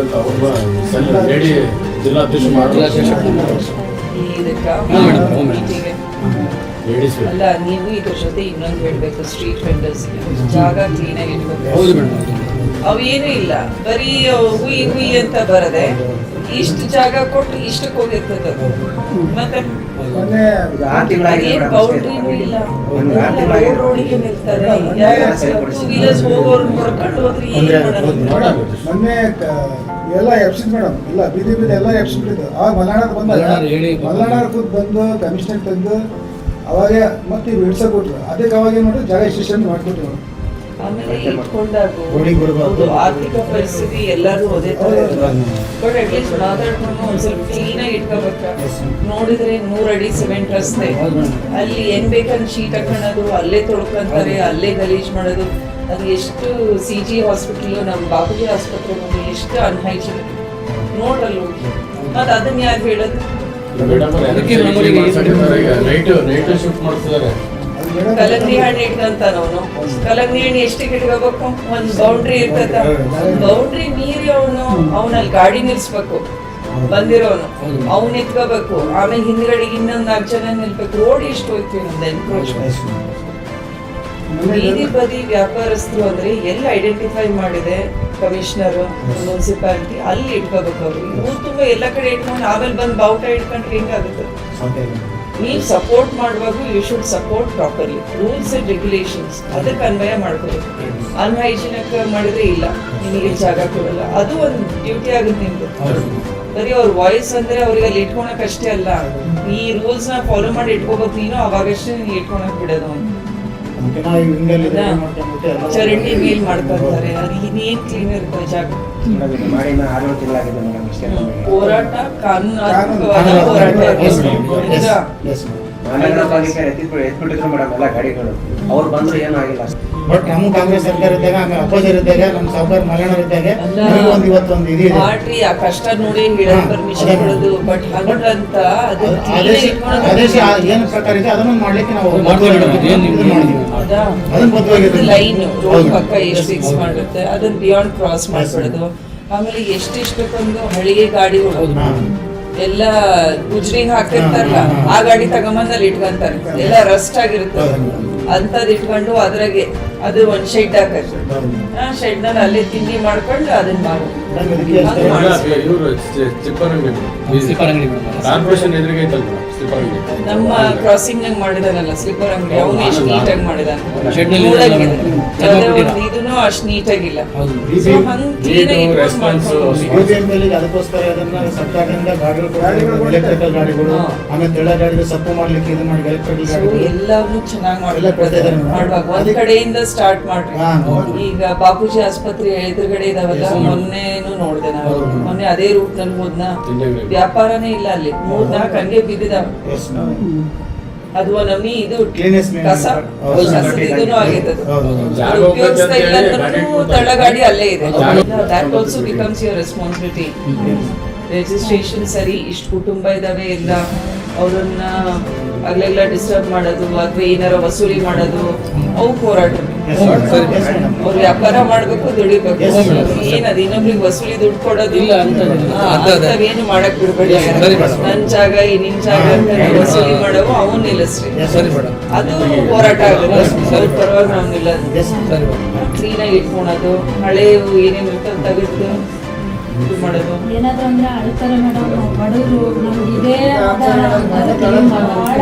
ಅಂತ ಜಿಲ್ಲಾಧ್ಯಕ್ಷ ಅಲ್ಲ ನೀವು ಇದ್ರ ಜೊತೆ ಇನ್ನೊಂದು ಹೇಳ್ಬೇಕು ಸ್ಟ್ರೀಟ್ ವೆಂಡರ್ಸ್ ಜಾಗ ಕ್ಲೀನ್ ಆಗಿ ಅವೇನು ಇಲ್ಲ. ಬರೀ ಹುಯಿ ಹುಯಿ ಅಂತ ಬರದೆ ಇಷ್ಟು ಜಾಗ ಕೊಟ್ಟು ಇಷ್ಟಕ್ಕೆ ಹೋಗಿರ್ತದೆ ಅದು ಮತ್ತೆ ಮೊನ್ನೆ ಎಲ್ಲ ಎಬ್ಸಿಟ್ ಮೇಡಮ್ ಎಲ್ಲ ಬೀದಿ ಬೀದಿ ಎಲ್ಲ ಎಬ್ಸಿಟ್ ಇದ್ದು. ಆವಾಗ ಮಲ್ನಾಡ್ ಬಂದ ಮಲ್ನಾಡ್ ಹೇಳಿ ಕೂತ್ ಬಂದು ಕಮಿಷನರ್ ತಂದು ಅವಾಗ ಮತ್ತೆ ಇವ್ರು ಹಿಡ್ಸಕ್ ಕೊಟ್ರು. ಅದಕ್ಕೆ ಅವಾಗ ಏನ್ ಮಾಡಿದ್ರು ಜಾಗ ಇಷ್ಟು ಮಾಡ್ಕೊಟ್ರು. ಆಮೇಲೆ ಇಟ್ಕೊಂಡಾಗ. ಆರ್ಥಿಕ ಪರಿಸ್ಥಿತಿ ಎಲ್ಲರೂ ಅದೇ ತರ. ಬಟ್ ಅಟ್ಲೀಸ್ಟ್ ಮಾತಾಡ್ಕೊಂಡು ಒಂದ್ ಸ್ವಲ್ಪ ಕ್ಲೀನ್ ಆಗಿ ಇಟ್ಕೋಬೇಕ. ನೋಡಿದ್ರೆ ನೂರ್ ಅಡಿ ಸಿಮೆಂಟ್ ರಸ್ತೆ. ಅಲ್ಲಿ ಏನ್ ಬೇಕಂದ್ ಶೀಟ್ ಹಾಕೊಳ್ಳೋದು ಅಲ್ಲೇ ತೊಳ್ಕೊಂತಾರೆ ಅಲ್ಲೇ ಗಲೀಜ್ ಮಾಡೋದು. ಅದು ಎಷ್ಟು ಸಿ ಜಿ ಹಾಸ್ಪಿಟಲ್ ನಮ್ಮ ಬಾಬುಜಿ ಆಸ್ಪತ್ರೆ ಮುಂದೆ ಎಷ್ಟು ಅನ್ಹೈಜಿನಿಕ್ ನೋಡಲ್ಲ ಮತ್ತೆ ಅದನ್ನ ಯಾರು ಹೇಳೋದು? ನೈಟ್ ನೈಟ್ ಶಿಫ್ಟ್ ಮಾಡ್ತಿದ್ದಾರೆ. ಕಲಂಗಡಿ ಹಣ್ಣು ಇಟ್ಕೊಂತಾನ ಅವನು ಕಲಂಗಿ ಹಣ್ಣು ಎಷ್ಟಿಗೆ ಇಟ್ಕೋಬೇಕು ಒಂದ್ ಬೌಂಡ್ರಿ ಇರ್ತದ ಬೌಂಡ್ರಿ ಮೀರಿ ಅವನು ಅವನಲ್ಲಿ ಗಾಡಿ ನಿಲ್ಸ್ಬೇಕು. ಬಂದಿರೋನು. ಅವ್ನ ಇಟ್ಕೋಬೇಕು ಆಮೇಲೆ ಹಿಂದ್ಗಡೆ ಇನ್ನೊಂದ್ ನಾಲ್ಕು ಜನ ನಿಲ್ಬೇಕು. ರೋಡ್ ಎಷ್ಟು ಹೋಗ್ತೀವಿ ನಮ್ದು ಬೀದಿ ಬದಿ ವ್ಯಾಪಾರಸ್ಥರು ಅಂದ್ರೆ ಎಲ್ಲಿ ಐಡೆಂಟಿಫೈ ಮಾಡಿದೆ ಕಮಿಷನರ್ ಮುನ್ಸಿಪಾಲಿಟಿ ಅಲ್ಲಿ ಇಟ್ಕೋಬೇಕು ಅವ್ರು. ತುಂಬಾ ಎಲ್ಲ ಕಡೆ ಇಟ್ಕೊಂಡು ಆಮೇಲೆ ಬಂದು ಬಾವುಟ ಇಟ್ಕೊಂಡ್ರೆ ಹೆಂಗಾಗುತ್ತೆ? ನೀವು ಸಪೋರ್ಟ್ ಮಾಡುವಾಗ you should support properly rules and regulations ಅದಕ್ಕೆ ಅನ್ವಯ ಮಾಡ್ಕೋಬೇಕು ಅನ್ಹೈಜಿನಿಕ್ ಮಾಡಿದ್ರೆ ಇಲ್ಲ. ನಿಮಗೆ ಜಾಗ ಕೊಡಲ್ಲ. ಅದು ಒಂದು ಡ್ಯೂಟಿ ಆಗುತ್ತೆ ನಿಮ್ದು ಬರೀ ಅವ್ರ ವಾಯ್ಸ್ ಅಂದ್ರೆ ಅವ್ರಿಗೆ ಅಲ್ಲಿ ಇಟ್ಕೊಳಕ್ ಅಷ್ಟೇ ಅಲ್ಲ. ಈ ರೂಲ್ಸ್ನ ಫಾಲೋ ಮಾಡಿ ಇಟ್ಕೋಬೇಕು ನೀನು, ಅವಾಗಷ್ಟೇ ನೀನು ಇಟ್ಕೊಳಕ್ ಬಿಡೋದು ಅವ್ನು. ಚರಂಡಿ ಮೇಲ್ ಮಾಡ್ಕೊತಾರೆ ಅದು ಇನ್ನೇನ್ ಕ್ಲೀನ್ ಇರುತ್ತೆ ಜಾಗ? ಹೋರಾಟ ಕಾನೂನಾತ್ಮಕವಾದ ಕಾನೂನು- ಹೋರಾಟ ಮಹಾನಗರ ಪಾಲಿಕೆ ಮೇಡಮ್ ಎಲ್ಲ ಗಾಡಿಗಳು. ಅವ್ರು ಬಂದ್ರು ಏನೂ ಆಗಿಲ್ಲ. ಬಟ್ ನಮ್ಮ ಕಾಂಗ್ರೆಸ್ ಸರ್ಕಾರ ಇದ್ದಾಗ ಆಮೇಲೆ ಅಪೋಸರ್ ಇದ್ದಾಗ ನಮ್ಮ ಸಾವುಕಾರ ಇದ್ದಾಗ ಒಂದು ಇದು ಮಾಡ್ರಿ ಆ ಕಷ್ಟ ನೋಡಿ ಹೇಳೋ ಪರ್ಮಿಷನ್ ಕೊಡೋದು ಬಟ್ ಆದೇಶ ಏನು ಪ್ರಕಾರ ಇದೆ ಅದನ್ನು ಮಾಡ್ಲಿಕ್ಕೆ ನಾವು? ಅದನ್ನ. ಲೈನ್ ರೋಡ್ ಹೌದು. ಪಕ್ಕ ಎಷ್ಟು ಫಿಕ್ಸ್ ಮಾಡುತ್ತೆ ಅದನ್ನ ಬಿಯಾಂಡ್ ಕ್ರಾಸ್ ಮಾಡ್ಬಿಡೋದು ಆಮೇಲೆ ಎಷ್ಟೆಷ್ಟಕ್ಕೊಂದು ಹಳಿಗೆ ಗಾಡಿ ಹೌದು ಹಾ. ಎಲ್ಲ ಗುಜ್ರಿಗೆ ಹಾಕಿರ್ತಾರಲ್ಲ. ಆ ಗಾಡಿ ತಗೊಂಬಂದಲ್ಲಿ ಇಟ್ಕೊಂತಾರೆ ಎಲ್ಲ ರಸ್ಟ್ ಆಗಿರುತ್ತೆ. ಅಂತದ್ ಇಟ್ಕೊಂಡು ಅದ್ರಾಗೆ ಅದು ಒಂದ್ ಶೆಡ್ ಹಾಕೋದು. ಆ ಶೆಡ್ನಲ್ಲಿ ಅಲ್ಲೇ ತಿಂಡಿ ಮಾಡ್ಕೊಂಡು ಅದನ್ನ ನಮ್ಮ ಕ್ರಾಸಿಂಗ್ ನಂಗ್ ಮಾಡಿದಾನಲ್ಲ ಸ್ಲೀಪರ್ ಅಂಗಡಿ ಅವನು ಎಷ್ಟು ನೀಟಾಗಿ ಮಾಡಿದಾನೆ. ಇದನ್ನು ಅಷ್ಟು ನೀಟಾಗಿಲ್ಲ. ಹಂಗ್ ಅದಕ್ಕೋಸ್ಕರ ಅದನ್ನ ಸರ್ಕಾರದಿಂದ ಗಾಡಿಗಳು ಗಾಡಿಗಳು ಕೊಡ್ತಾರೆ. ಎಲೆಕ್ಟ್ರಿಕಲ್ ಗಾಡಿಗಳು ಹಾ. ಆಮೇಲೆ ತೆಳ್ಳ ಗಾಡಿಗಳು ಸಪ್ಪು ಮಾಡ್ಲಿಕ್ಕೆ ಇದು ಮಾಡಿ ಎಲೆಕ್ಟ್ರಿಕಲ್ ಸೊ ಗಾಡಿಗಳು. ಎಲ್ಲವನ್ನೂ ಚೆನ್ನಾಗಿ. ಮಾಡುವಾಗ ಒಂದ್ ಕಡೆಯಿಂದ ಸ್ಟಾರ್ಟ್ ಮಾಡ್ರಿ. ಈಗ ಬಾಪೂಜಿ ಆಸ್ಪತ್ರೆ ಎದುರುಗಡೆ ಇದಾವಲ್ಲ. ಮೊನ್ನೆನು ನೋಡ್ದೆ ನಾವು. ಮೊನ್ನೆ ಅದೇ ರೂಟ್ನಲ್ಲಿ ಹೋದ್ನ ವ್ಯಾಪಾರನೇ ಇಲ್ಲ ಅಲ್ಲಿ. ಮೂರ್ ನಾಲ್ಕು ಹಂಗೆ ಬಿದ್ದಿದಾವ. ಅದು ನಮ್ಮಿ ಇದು ಕಸ. ಅದು ಉಪಯೋಗಿಸ್ತಾ ಇಲ್ಲ ಅಂದ್ರೂ ತಳ್ಳಗಾಡಿ ಅಲ್ಲೇ ಇದೆ. That also becomes your responsibility registration ಸರಿ ಇಷ್ಟು ಕುಟುಂಬ ಇದಾವೆ ಇಲ್ಲ ಅವ್ರನ್ನ ಅಲ್ಲೆಲ್ಲ ಡಿಸ್ಟರ್ಬ್ ಮಾಡೋದು ಅಥವಾ ಏನಾರ ವಸೂಲಿ ಮಾಡೋದು ಅವು ಹೋರಾಟ ಅವ್ರು ವ್ಯಾಪಾರ ಮಾಡ್ಬೇಕು ದುಡಿಬೇಕು. ಏನ್ ಅದು ಇನ್ನೊಬ್ರಿಗೆ ವಸೂಲಿ ದುಡ್ಡು ಕೊಡೋದಿಲ್ಲ ಏನು ಮಾಡಕ್ ಬಿಡ್ಬೇಡಿ. ನನ್ ಜಾಗ ನಿನ್ ಜಾಗ ಅಂತ. ವಸೂಲಿ ಮಾಡೋವು ಅವನ್ ನಿಲ್ಲಿಸ್ರಿ. ಅದು ಹೋರಾಟ ಆಗುತ್ತೆ. ಪರವಾಗಿ ನಾವು ಕ್ಲೀನಾಗಿ ಇಟ್ಕೊಳೋದು. ಹಳೆವು ಏನೇನು ಇರ್ತದೆ ತೆಗೆದು ಏನಾದ್ರು ಅಂದ್ರೆ ಅಳ್ತಾರೆ ಮೇಡಮ್ ಬಡವರು ನಮ್ಗೆ ಇದೇ ಆಧಾರ ಅಂತಾರೆ ಬಹಳ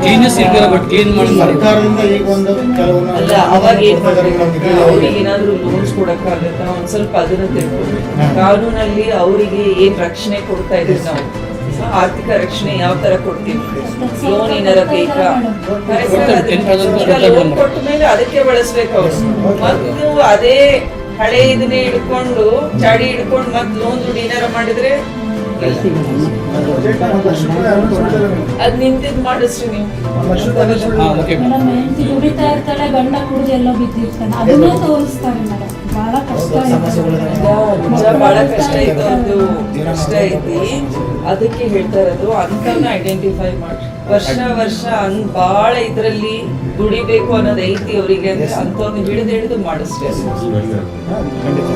ಕ್ಲೀನೆಸ್ ಇರ್ತೀರ ಬಟ್ ಕ್ಲೀನ್ ಮಾಡಿ ಮಾಡಿ ಸರ್ಕಾರದಿಂದ ಈಗ ಒಂದು ಕೆಲವೊಂದು ಅಲ್ಲ ಅವಾಗ ಏನ್ ಕೊಡ್ತಾ ಇದ್ದಾರೆ ಮಾಡ್ಬೇಕು? ಮೇಡಮ್. ಅವ್ರಿಗೆ ಏನಾದ್ರು ಲೋನ್ಸ್ ಕೊಡಕ್ಕಾಗತ್ತಾ? ಒಂದ್ ಸ್ವಲ್ಪ ಅದನ್ನ ಕಾನೂನಲ್ಲಿ ಅವರಿಗೆ ಏನ್ ರಕ್ಷಣೆ ಕೊಡ್ತಾ ಇದ್ದೀವಿ ನಾವು? ಆರ್ಥಿಕ ರಕ್ಷಣೆ ಯಾವ ತರ ಕೊಡ್ತೀವಿ? ಲೋನ್ ಏನಾರ ಬೇಕಾ? 10,000 ಈಗ ಲೋನ್ ಕೊಟ್ಟ ಮೇಲೆ ಅದಕ್ಕೆ ಬಳಸ್ಬೇಕು ಅವ್ರು. ಮತ್ತು ಅದೇ ಹಳೆ ಇದನ್ನೇ ಹಿಡ್ಕೊಂಡು ಚಾಡಿ ಹಿಡ್ಕೊಂಡು ಮತ್ತೆ ಲೋನ್ ದುಡ್ಡು ಏನಾರ ಮಾಡಿದ್ರೆ. ಅದ್ ನಿಂತಿದ್ ಮಾಡಿಸ್ರಿ ನೀವು. ದುಡಿತಾ ಇರ್ತಾಳೆ ಗಂಡ ಕುಡಿದು ಎಲ್ಲ ಬಿದ್ದಿರ್ತಾನೆ. ಅದನ್ನೇ ತೋರಿಸ್ತಾರೆ ಮೇಡಮ್ ಬಹಳ ಕಷ್ಟ ಬಹಳ ಕಷ್ಟ ಐತೆ ಒಂದು ಕಷ್ಟ ಐತಿ. ಅದಕ್ಕೆ ಹೇಳ್ತಾ ಇರೋದು ಅಂತವ್ನ ಐಡೆಂಟಿಫೈ ಮಾಡಿ ವರ್ಷ ವರ್ಷ ಅಂದ್ ಬಾಳ ಇದ್ರಲ್ಲಿ ದುಡಿಬೇಕು ಅನ್ನೋದು ಐತಿ ಅವರಿಗೆ ಅಂದ್ರೆ ಅಂತವ್ನ ಹಿಡಿದು ಹಿಡಿದು ಖಂಡಿತ.